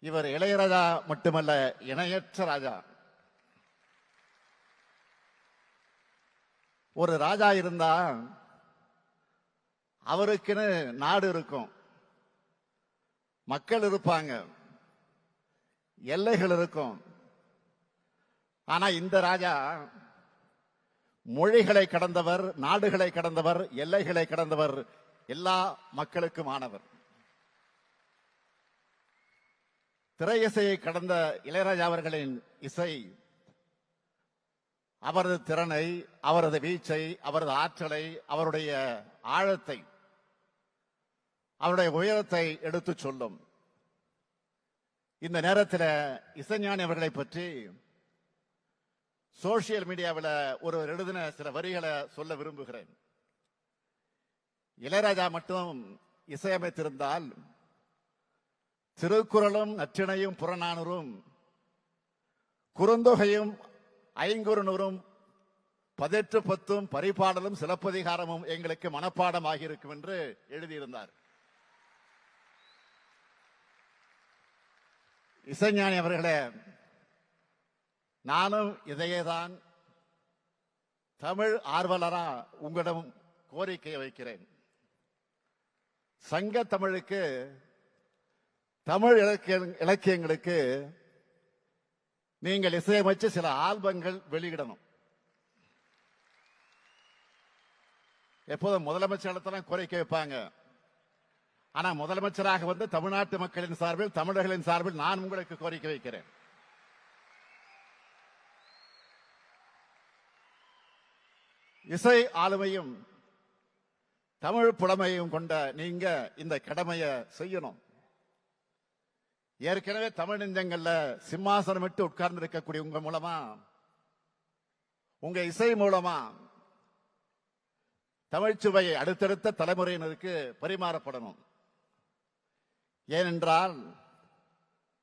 இவர் இளையராஜா மட்டுமல்ல இணையற்ற ராஜா. ஒரு ராஜா இருந்தா அவருக்குன்னு நாடு இருக்கும். மக்கள் இருப்பாங்க. எல்லைகள் இருக்கும். ஆனா இந்த ராஜா மொழிகளை கடந்தவர் நாடுகளை கடந்தவர் எல்லைகளை கடந்தவர் எல்லா திரை திரையிசையை கடந்த இளையராஜா அவர்களின் இசை அவரது திறனை அவரது வீச்சை அவரது ஆற்றலை அவருடைய ஆழத்தை அவருடைய உயரத்தை எடுத்துச் சொல்லும். இந்த நேரத்தில் இசைஞானி அவர்களை பற்றி சோசியல் மீடியாவில் ஒரு எழுதின சில வரிகளை சொல்ல விரும்புகிறேன். இளையராஜா மட்டும் இசையமைத்திருந்தால் திருக்குறளும் நற்றிணையும் புறநானூறும் குறுந்தொகையும் ஐங்குறுநூறும் பதினெட்டு பத்தும் பரிபாடலும் சிலப்பதிகாரமும் எங்களுக்கு மனப்பாடம் ஆகியிருக்கும் என்று எழுதியிருந்தார். இசைஞானி அவர்களே நானும் இதையேதான் தமிழ் ஆர்வலரா உங்களிடம் கோரிக்கை வைக்கிறேன். சங்க தமிழுக்கு தமிழ் இலக்கிய இலக்கியங்களுக்கு நீங்கள் இசையமைச்சு சில ஆல்பங்கள் வெளியிடணும். எப்போதும் முதலமைச்சர் குறைக்க வைப்பாங்க. ஆனா முதலமைச்சராக வந்து தமிழ்நாட்டு மக்களின் சார்பில் தமிழர்களின் சார்பில் நான் உங்களுக்கு கோரிக்கை வைக்கிறேன். இசை ஆளுமையும் தமிழ் புலமையும் கொண்ட நீங்க இந்த கடமையை செய்யணும். ஏற்கனவே தமிழ் நெஞ்சங்கள்ல சிம்மாசனம் விட்டு உட்கார்ந்து இருக்கக்கூடிய உங்க மூலமா? உங்க இசை மூலமா? தமிழ்ச்சுவையை அடுத்தடுத்த தலைமுறையினருக்கு பரிமாறப்படணும். ஏனென்றால்